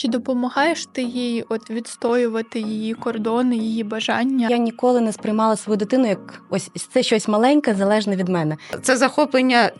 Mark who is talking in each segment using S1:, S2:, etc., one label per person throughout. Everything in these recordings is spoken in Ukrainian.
S1: Чи допомагаєш ти їй от відстоювати її кордони, її бажання?
S2: Я ніколи не сприймала свою дитину як ось це щось маленьке, залежне від мене.
S3: Це захоплення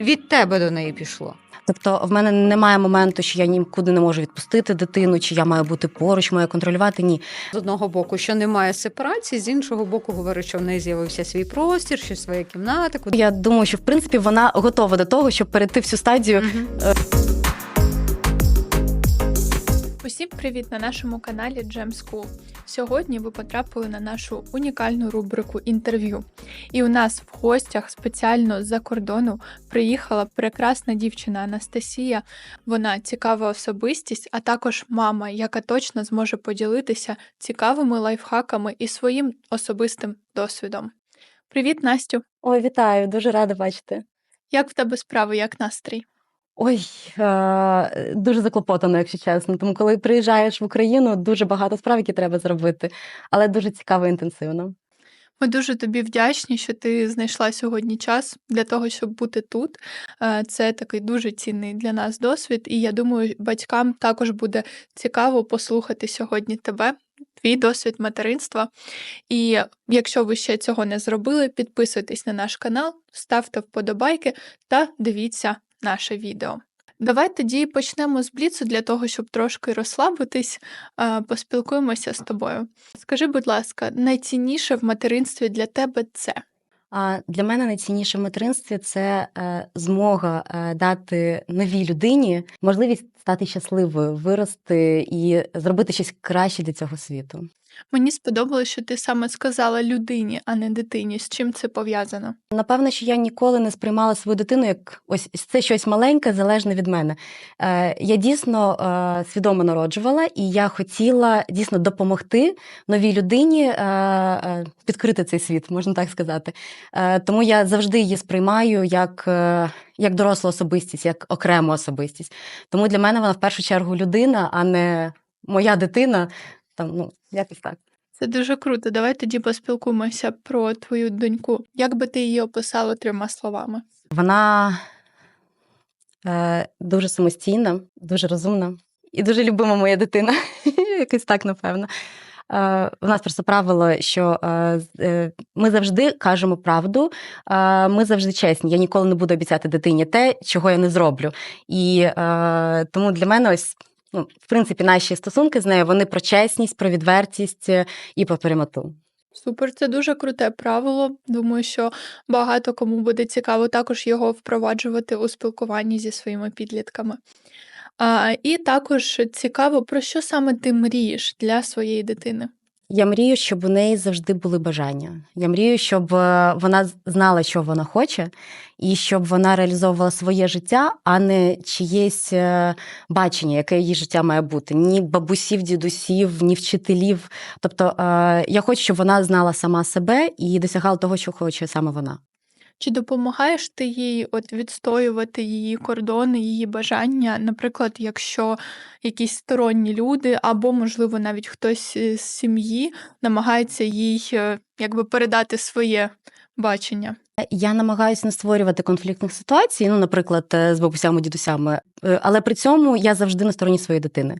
S3: від тебе до неї пішло.
S2: Тобто, в мене немає моменту, що я нікуди не можу відпустити дитину, чи я маю бути поруч, маю контролювати. Ні,
S3: З одного боку, що немає сепарації, з іншого боку, говорить, що в неї з'явився свій простір, що своя кімната. Куди...
S2: я думаю, що в принципі вона готова до того, щоб перейти в цю стадію.
S3: Мгм.
S1: Усім привіт на нашому каналі Jam School. Сьогодні ви потрапили на нашу унікальну рубрику інтерв'ю. І у нас в гостях спеціально з-за кордону приїхала прекрасна дівчина Анастасія. Вона цікава особистість, а також мама, яка точно зможе поділитися цікавими лайфхаками і своїм особистим досвідом. Привіт, Настю!
S2: Ой, вітаю, дуже рада бачити.
S1: Як в тебе справи, як настрій?
S2: Ой, е- дуже заклопотано, якщо чесно. Тому, коли приїжджаєш в Україну, дуже багато справ, які треба зробити, але дуже цікаво і інтенсивно.
S1: Ми дуже тобі вдячні, що ти знайшла сьогодні час для того, щоб бути тут. Е, Це такий дуже цінний для нас досвід, і я думаю, батькам також буде цікаво послухати сьогодні тебе, твій досвід материнства. І якщо ви ще цього не зробили, підписуйтесь на наш канал, ставте вподобайки та дивіться наше відео. Давай тоді почнемо з бліцу для того, щоб трошки розслабитись, поспілкуємося з тобою. Скажи, будь ласка, найцінніше в материнстві для тебе це?
S2: Для мене найцінніше в материнстві це е, змога е, дати новій людині можливість стати щасливою, вирости і зробити щось краще для цього світу.
S1: Мені сподобалось, що ти саме сказала людині, а не дитині. З чим це пов'язано?
S2: Напевно, що я ніколи не сприймала свою дитину як ось це щось маленьке, залежне від мене. Е, я дійсно е, свідомо народжувала, і я хотіла дійсно допомогти новій людині е, е, відкрити цей світ, можна так сказати. Е, тому я завжди її сприймаю як, е, як дорослу особистість, як окрему особистість. Тому для мене вона в першу чергу людина, а не моя дитина. Там, ну, якось так.
S1: Це дуже круто. Давай тоді поспілкуємося про твою доньку. Як би ти її описала трьома словами?
S2: Вона е, дуже самостійна, дуже розумна і дуже любима моя дитина. Якось так, напевно. Е, у нас просто правило, що е, е, ми завжди кажемо правду, е, ми завжди чесні. Я ніколи не буду обіцяти дитині те, чого я не зроблю. І е, тому для мене ось. Ну, в принципі, наші стосунки з нею вони про чесність, про відвертість е, і про прямоту.
S1: Супер, це дуже круте правило. Думаю, що багато кому буде цікаво також його впроваджувати у спілкуванні зі своїми підлітками. А, і також цікаво, про що саме ти мрієш для своєї дитини.
S2: Я мрію, щоб у неї завжди були бажання. Я мрію, щоб е, вона знала, що вона хоче, і щоб вона реалізовувала своє життя, а не чиєсь е, бачення, яке її життя має бути. Ні бабусів, дідусів, ні вчителів. Тобто е, я хочу, щоб вона знала сама себе і досягала того, що хоче саме вона.
S1: Чи допомагаєш ти їй от відстоювати її кордони, її бажання, наприклад, якщо якісь сторонні люди, або, можливо, навіть хтось з сім'ї намагається їй е, якби передати своє бачення?
S2: Я намагаюся не створювати конфліктних ситуацій, ну, наприклад, е, з бабусями, дідусями, Е, але при цьому я завжди на стороні своєї дитини.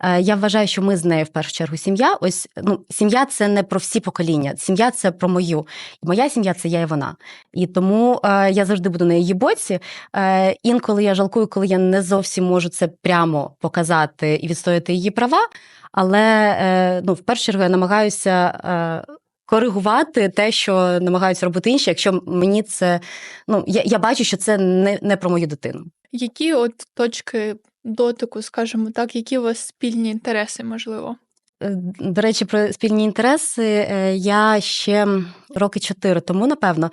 S2: Е, Я вважаю, що ми з нею в першу чергу сім'я. Ось ну, сім'я це не про всі покоління. Сім'я це про мою. Моя сім'я це я і вона. І тому е, я завжди буду на її боці. Е, інколи я жалкую, коли я не зовсім можу це прямо показати і відстояти її права. Але е, ну, в першу чергу я намагаюся. Коригувати те, що намагаються робити інші, якщо мені це ну я, я бачу, що це не, не про мою дитину.
S1: Які от точки дотику, скажімо так, які у вас спільні інтереси, можливо?
S2: Е, До речі, про спільні інтереси е, я ще роки чотири тому, напевно,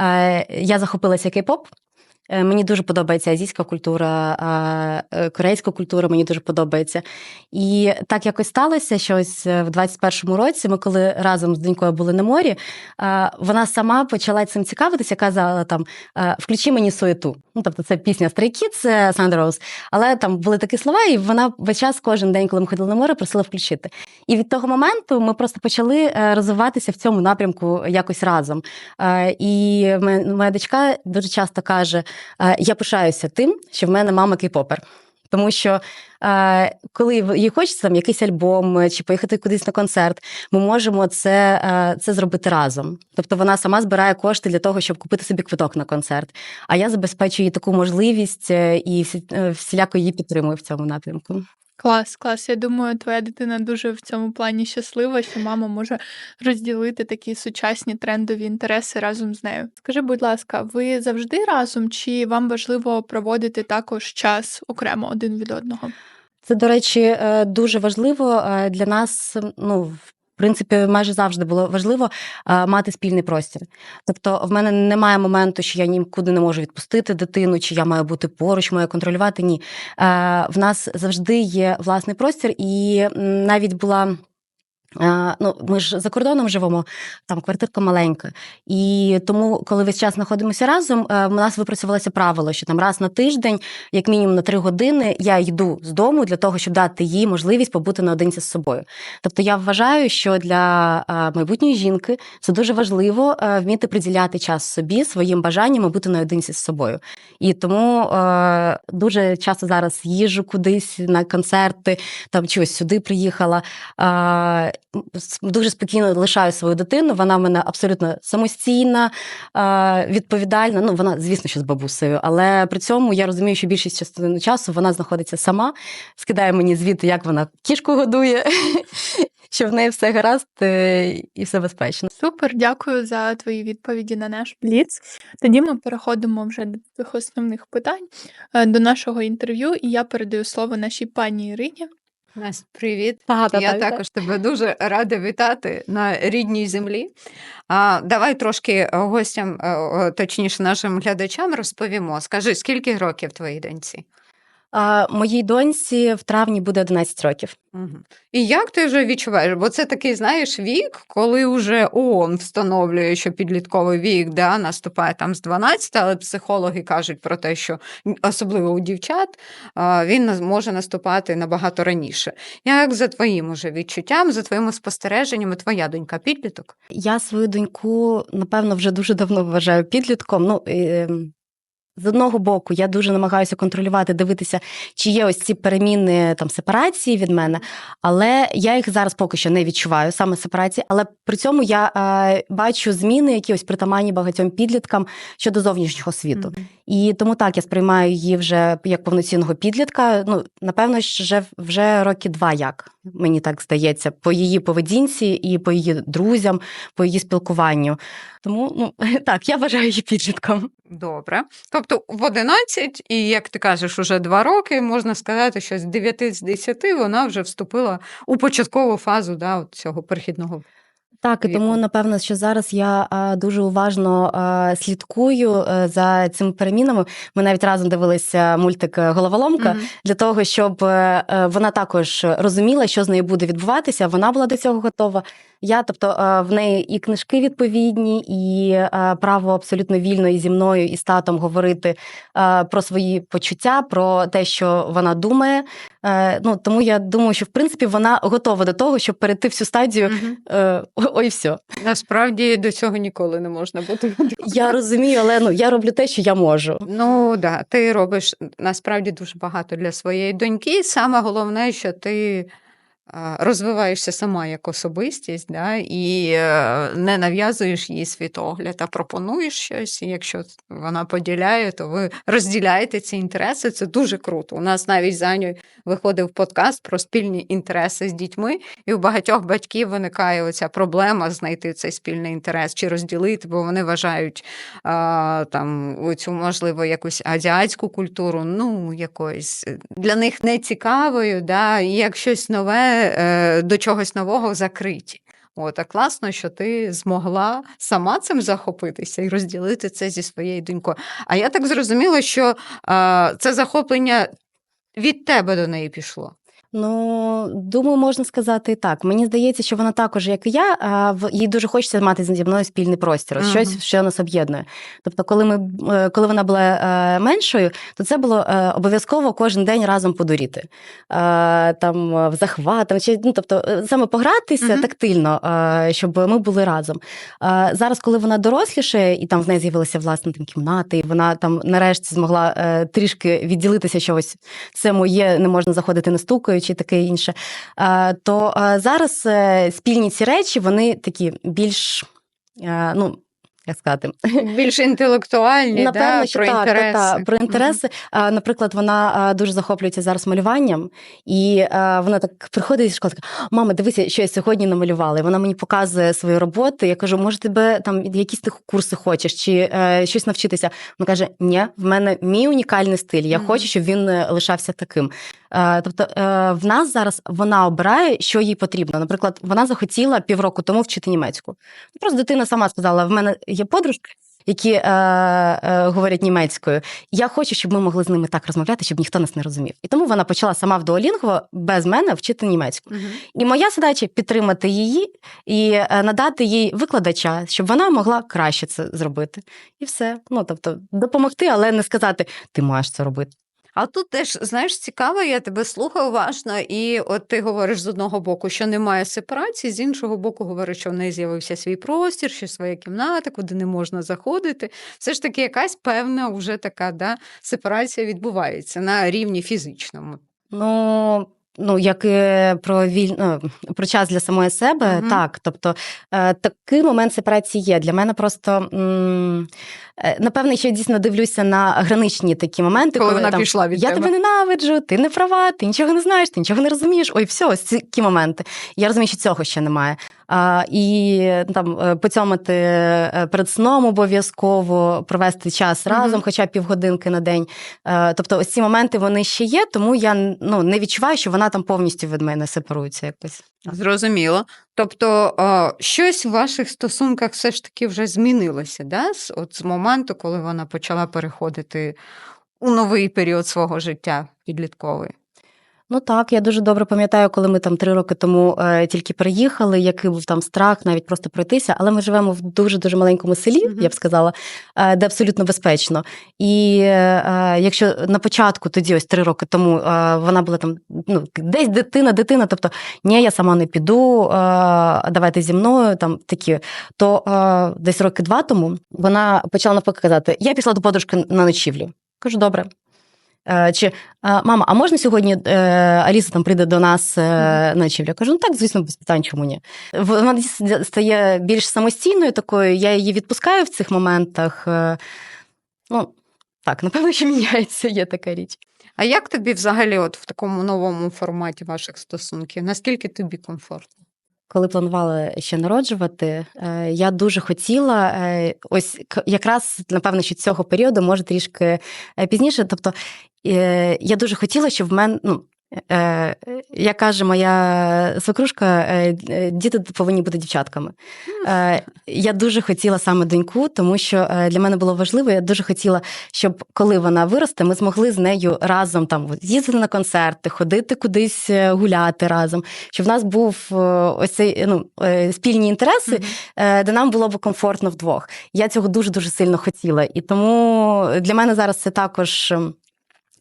S2: е, я захопилася кей-поп. Е, Мені дуже подобається азійська культура, е, корейська культура мені дуже подобається. І так якось сталося, що ось е, в 21-му році, ми коли разом з донькою були на морі, вона сама почала цим цікавитися, казала там: включи мені суету. Ну, тобто, це пісня Stray Kids, Sandra Але там були такі слова, і вона весь час, кожен день, коли ми ходили на море, просила включити. І від того моменту ми просто почали розвиватися в цьому напрямку якось разом. І моя дочка дуже часто каже: Я пишаюся тим, що в мене мама кей-попер. Тому що е, коли їй хочеться там якийсь альбом е, чи поїхати кудись на концерт, ми можемо це, е, це зробити разом. Тобто вона сама збирає кошти для того, щоб купити собі квиток на концерт. А я забезпечую їй таку можливість е, і е, всіляко її підтримую в цьому напрямку.
S1: Клас, клас. Я думаю, твоя дитина дуже в цьому плані щаслива, що мама може розділити такі сучасні трендові інтереси разом з нею. Скажи, будь ласка, ви завжди разом, чи вам важливо проводити також час окремо один від одного?
S2: Це, до речі, е, дуже важливо е, для нас. Ну, принципі, майже завжди було важливо е, мати спільний простір. Тобто, в мене немає моменту, що я нікуди не можу відпустити дитину, чи я маю бути поруч, маю контролювати. Ні. Е, В нас завжди є власний простір, і навіть була. Ну, ми ж за кордоном живемо, там квартирка маленька. І тому, коли весь час знаходимося разом, е, в нас випрацювалося правило, що там раз на тиждень як мінімум на три години я йду з дому для того, щоб дати їй можливість побути наодинці з собою. Тобто я вважаю, що для е, майбутньої жінки це дуже важливо е, вміти приділяти час собі, своїм бажанням і бути наодинці з собою. І тому дуже часто зараз їжу кудись на концерти, там чогось сюди приїхала. Дуже спокійно лишаю свою дитину. Вона в мене абсолютно самостійна, е, відповідальна. Ну, вона, звісно, що з бабусею, але при цьому я розумію, що більшість частини часу вона знаходиться сама, скидає мені звіти, як вона кішку годує, що в неї все гаразд е, і все безпечно.
S1: Супер, дякую за твої відповіді на наш бліц. Тоді ми переходимо вже до тих основних питань е, до нашого інтерв'ю, і я передаю слово нашій пані Ірині.
S3: Настя, привіт.
S2: Та-та-та,
S3: Я
S2: вітаю.
S3: також тебе дуже рада вітати на рідній землі. А, давай трошки е, гостям, е, точніше, нашим глядачам розповімо. Скажи, скільки років твоїй доньці?
S2: А, моїй доньці в травні буде 11 років.
S3: Угу. І як ти вже відчуваєш? Бо це такий, знаєш, вік, коли вже ООН встановлює, що підлітковий вік да, наступає там з 12, але психологи кажуть про те, що особливо у дівчат він може наступати набагато раніше. Як за твоїм уже відчуттям, за твоїми спостереженнями, твоя донька підліток?
S2: Я свою доньку, напевно, вже дуже давно вважаю підлітком. Ну, е, з одного боку, я дуже намагаюся контролювати, дивитися, чи є ось ці переміни там сепарації від мене, але я їх зараз поки що не відчуваю, саме сепарації. Але при цьому я е, бачу зміни, які ось притаманні багатьом підліткам щодо зовнішнього світу. І тому так я сприймаю її вже як повноцінного підлітка. Ну, напевно, вже, вже роки два як. Мені так здається, по її поведінці і по її друзям, по її спілкуванню. Тому ну так, я вважаю її підлітком.
S3: Добре. Тобто в 11, і як ти кажеш, уже 2 роки, можна сказати, що з 9 з 10 вона вже вступила у початкову фазу да, от цього перехідного.
S2: Так, і тому напевно, що зараз я дуже уважно слідкую а, за цими перемінами. Ми навіть разом дивилися мультик е, Головоломка
S3: Мгм.
S2: для того, щоб е, е, вона також розуміла, що з нею буде відбуватися. Вона була до цього готова. Я, тобто, е, в неї і книжки відповідні, і е, право абсолютно вільно і зі мною і з татом говорити е, про свої почуття, про те, що вона думає. Ну тому я думаю, що в принципі вона готова до того, щоб перейти всю стадію. Е, Ой, все.
S3: Насправді до цього ніколи не можна бути.
S2: Я розумію, але ну я роблю те, що я можу.
S3: Ну да, ти робиш насправді дуже багато для своєї доньки. Саме головне, що ти розвиваєшся сама як особистість, да, і е, не нав'язуєш їй світогляд, а пропонуєш щось. І якщо вона поділяє, то ви розділяєте ці інтереси. Це дуже круто. У нас навіть з Анею виходив подкаст про спільні інтереси з дітьми, і у багатьох батьків виникає оця проблема знайти цей спільний інтерес чи розділити, бо вони вважають а, там цю можливо якусь азіатську культуру, ну якоюсь е, для них нецікавою, да, як щось нове е, до чогось нового закриті. От, а класно, що ти змогла сама цим захопитися і розділити це зі своєю донькою. А я так зрозуміла, що е, це захоплення від тебе до неї пішло.
S2: Ну, думаю, можна сказати і так. Мені здається, що вона також, як і я, їй дуже хочеться мати зі мною спільний простір,
S3: Мгм.
S2: щось, що нас об'єднує. Тобто, коли ми е, коли вона була е, меншою, то це було е, обов'язково кожен день разом подуріти. Там в захват, чи, ну, тобто, саме погратися
S3: Мгм.
S2: тактильно, щоб ми були разом. Зараз, коли вона доросліше, і там в неї з'явилася власна там кімната, і вона там нарешті змогла трішки відділитися, що ось це моє, не можна заходити не стукаючи, і таке інше. То зараз е, спільні ці речі, вони такі більш, е, ну, як сказати,
S3: Більш інтелектуальні,
S2: Напевно,
S3: да,
S2: що
S3: про
S2: так,
S3: інтереси.
S2: Та, та, про інтереси. А, Наприклад, вона дуже захоплюється зараз малюванням, і вона так приходить зі школи, така, мама, дивися, що я сьогодні намалювала. І вона мені показує свою роботу. Я кажу, може, тебе там якісь ти курси хочеш, чи е, щось навчитися. Вона каже: ні, в мене мій унікальний стиль. Я
S3: Мгм.
S2: хочу, щоб він е, лишався таким. Е, Тобто е, в нас зараз вона обирає, що їй потрібно. Наприклад, вона захотіла півроку тому вчити німецьку. Просто дитина сама сказала: в мене є подружки, які е, е, говорять німецькою. Я хочу, щоб ми могли з ними так розмовляти, щоб ніхто нас не розумів. І тому вона почала сама в Duolingo без мене вчити німецьку.
S3: Мгм.
S2: І моя задача підтримати її і е, надати їй викладача, щоб вона могла краще це зробити. І все. Ну тобто допомогти, але не сказати, ти маєш це робити.
S3: А тут теж, знаєш, цікаво, я тебе слухаю уважно, і от ти говориш з одного боку, що немає сепарації, з іншого боку, говориш, що в неї з'явився свій простір, що своя кімната, куди не можна заходити. Все ж таки, якась певна вже така да, сепарація відбувається на рівні фізичному.
S2: Ну. Ну, як і про віль... ну, про час для самої себе,
S3: Мгм.
S2: так. Тобто е, такий момент сепарації є. Для мене просто е, напевно, що я дійсно дивлюся на граничні такі моменти,
S3: Коли
S2: коли,
S3: вона
S2: там,
S3: пішла від
S2: я
S3: тебе.
S2: тебе ненавиджу, ти не права, ти нічого не знаєш, ти нічого не розумієш. Ой, все, ось ці такі моменти. Я розумію, що цього ще немає. І там е, поцьомити е, перед сном обов'язково провести час разом, хоча б півгодинки на день. Е, Тобто, ось ці моменти вони ще є, тому я ну, не відчуваю, що вона там повністю від мене сепарується якось.
S3: Зрозуміло. Тобто щось в ваших стосунках все ж таки вже змінилося, да? от з моменту, коли вона почала переходити у новий період свого життя підлітковий.
S2: Ну так, я дуже добре пам'ятаю, коли ми там три роки тому е, тільки приїхали, який був там страх навіть просто пройтися. Але ми живемо в дуже дуже маленькому селі,
S3: Мгм.
S2: я б сказала, е, де абсолютно безпечно. І е, якщо на початку, тоді ось три роки тому, е, вона була там ну десь дитина, дитина, тобто ні, я сама не піду, е, давайте зі мною там такі. То е, десь роки два тому вона почала навпаки казати: я пішла до подружки на ночівлю. Кажу, добре. Е, Чи мама, а можна сьогодні е, Аліса там прийде до нас е, на ночівлю? Я кажу, ну так, звісно, без питань, чому ні. Вона стає більш самостійною такою, я її відпускаю в цих моментах. Е, Ну, так, напевно, що міняється, є така річ.
S3: А як тобі взагалі от в такому новому форматі ваших стосунків? Наскільки тобі комфортно?
S2: Коли планувала ще народжувати, е, я дуже хотіла е, ось якраз напевно, що цього періоду, може трішки е, пізніше. Тобто я дуже хотіла, щоб в мене. Ну, як каже моя свекрушка, е, е, діти повинні бути дівчатками. Е, Я дуже хотіла саме доньку, тому що е, для мене було важливо. Я дуже хотіла, щоб коли вона виросте, ми змогли з нею разом там їздити на концерти, ходити кудись е, гуляти разом, щоб в нас був е, ось цей ну, е, спільні інтереси, е, де нам було б комфортно вдвох. Я цього дуже дуже сильно хотіла. І тому для мене зараз це також.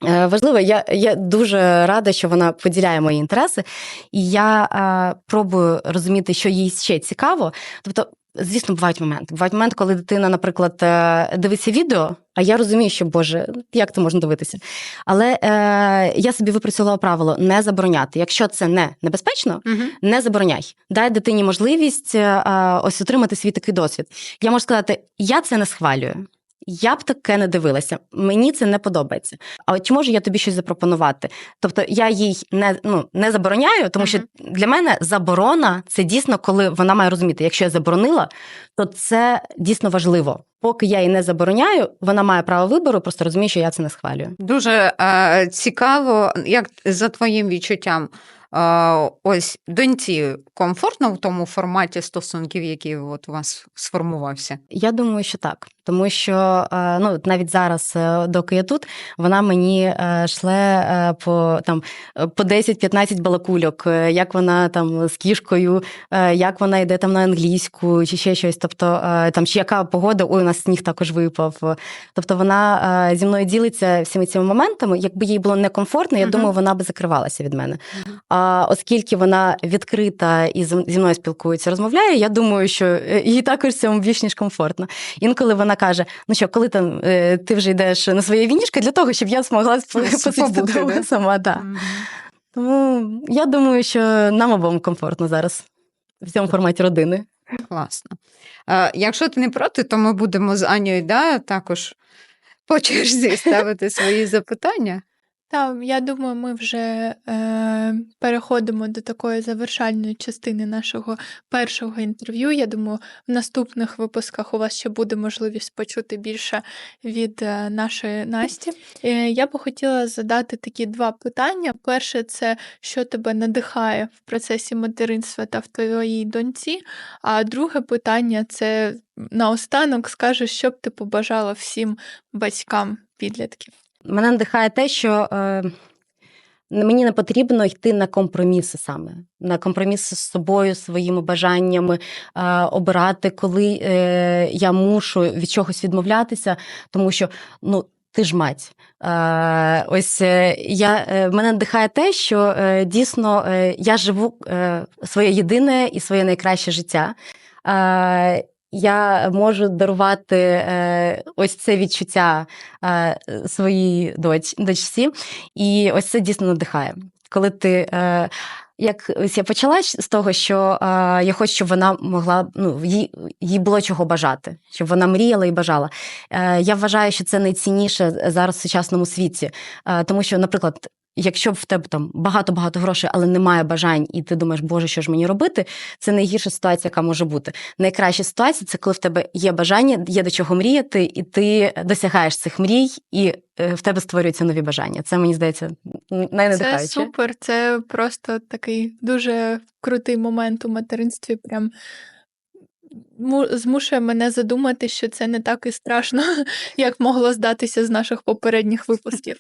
S2: Е, Важливо, я, я дуже рада, що вона поділяє мої інтереси, і я е, пробую розуміти, що їй ще цікаво. Тобто, звісно, бувають моменти. Бувають моменти, коли дитина, наприклад, е, дивиться відео, а я розумію, що Боже, як це можна дивитися? Але е, я собі випрацювала правило не забороняти. Якщо це не небезпечно,
S3: Угу.
S2: не забороняй. Дай дитині можливість е, ось отримати свій такий досвід. Я можу сказати, я це не схвалюю. Я б таке не дивилася, мені це не подобається. А чи можу я тобі щось запропонувати? Тобто я їй не, ну, не забороняю, тому що для мене заборона це дійсно, коли вона має розуміти, якщо я заборонила, то це дійсно важливо. поки я її не забороняю, вона має право вибору, просто розумію, що я це не схвалюю.
S3: Дуже е, цікаво, як за твоїм відчуттям, ось доньці комфортно в тому форматі стосунків, який от у вас сформувався?
S2: Я думаю, що так. Тому що е, ну, навіть зараз, е, доки я тут, вона мені е, шле по там по 10-15 балакульок, як вона там з кішкою, як вона йде там на англійську, чи ще щось. Тобто, там чи яка погода, ой, у нас сніг також випав. Тобто вона зі мною ділиться всіми цими моментами. Якби їй було некомфортно, я
S3: Мгм.
S2: думаю, вона би закривалася від мене.
S3: Мгм.
S2: А оскільки вона відкрита і зі мною спілкується, розмовляє, я думаю, що е, їй також цьому більш ніж комфортно. Інколи вона каже: ну що, коли там е, ти вже йдеш на своє вінішко, для того, щоб я змогла посидіти вдома сама. Да.
S3: Мгм.
S2: Тому я думаю, що нам обом комфортно зараз в цьому форматі родини.
S3: Класно. Е, якщо ти не проти, то ми будемо з Анією да, також по черзі ставити свої запитання.
S1: Та я думаю, ми вже е, переходимо до такої завершальної частини нашого першого інтерв'ю. Я думаю, в наступних випусках у вас ще буде можливість почути більше від е, нашої Насті. Е, я би хотіла задати такі два питання. Перше, це що тебе надихає в процесі материнства та в твоїй доньці. А друге питання це наостанок скажеш, що б ти побажала всім батькам підлітків.
S2: Мене надихає те, що е, мені не потрібно йти на компроміси саме, на компроміси з собою, своїми бажаннями, е, обирати, коли е, я мушу від чогось відмовлятися, тому що ну. Ти ж мать. Е, ось е, я, е, мене надихає те, що дійсно я живу своє єдине і своє найкраще життя. Я можу дарувати е, ось це відчуття е, своїй доч, дочці, і ось це дійсно надихає. Коли ти. Е, як ось я почала з того, що е, я хочу, щоб вона могла, ну, їй, їй було чого бажати, щоб вона мріяла і бажала. Е, я вважаю, що це найцінніше зараз в сучасному світі. Е, тому що, наприклад, якщо в тебе там багато-багато грошей, але немає бажань, і ти думаєш, Боже, що ж мені робити, це найгірша ситуація, яка може бути. Найкраща ситуація це коли в тебе є бажання, є до чого мріяти, і ти досягаєш цих мрій, і е, в тебе створюються нові бажання. Це мені здається
S1: Це
S2: найнадихаюче.
S1: супер, це просто такий дуже крутий момент у материнстві. Прям му- змушує мене задумати, що це не так і страшно, як могло здатися з наших попередніх випусків.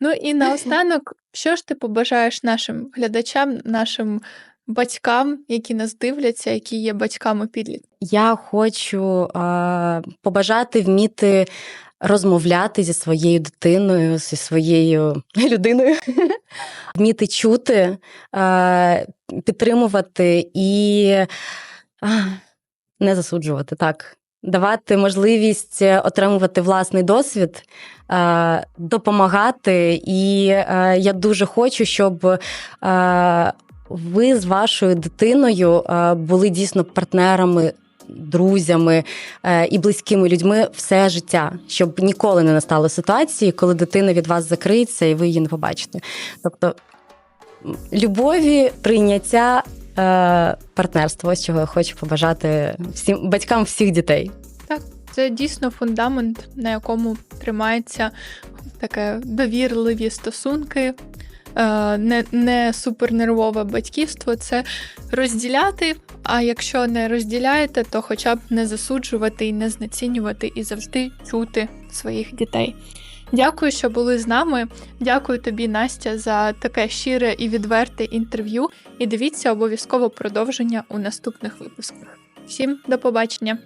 S1: Ну і наостанок, що ж ти побажаєш нашим глядачам, нашим батькам, які нас дивляться, які є батьками підлітків?
S2: Я хочу е, побажати вміти розмовляти зі своєю дитиною, зі своєю людиною, вміти чути, підтримувати і не засуджувати так. Давати можливість отримувати власний досвід, е, допомагати. І е, я дуже хочу, щоб е, ви з вашою дитиною е, були дійсно партнерами, друзями е, і близькими людьми все життя, щоб ніколи не настало ситуації, коли дитина від вас закриється і ви її не побачите. Тобто любові, прийняття. Е, Партнерство, ось чого я хочу побажати всім батькам всіх дітей.
S1: Так, Це дійсно фундамент, на якому тримається таке довірливі стосунки, е, не, не супернервове батьківство. Це розділяти. А якщо не розділяєте, то хоча б не засуджувати і не знецінювати, і завжди чути своїх дітей. Дякую, що були з нами. Дякую тобі, Настя, за таке щире і відверте інтерв'ю. І дивіться обов'язково продовження у наступних випусках. Всім до побачення!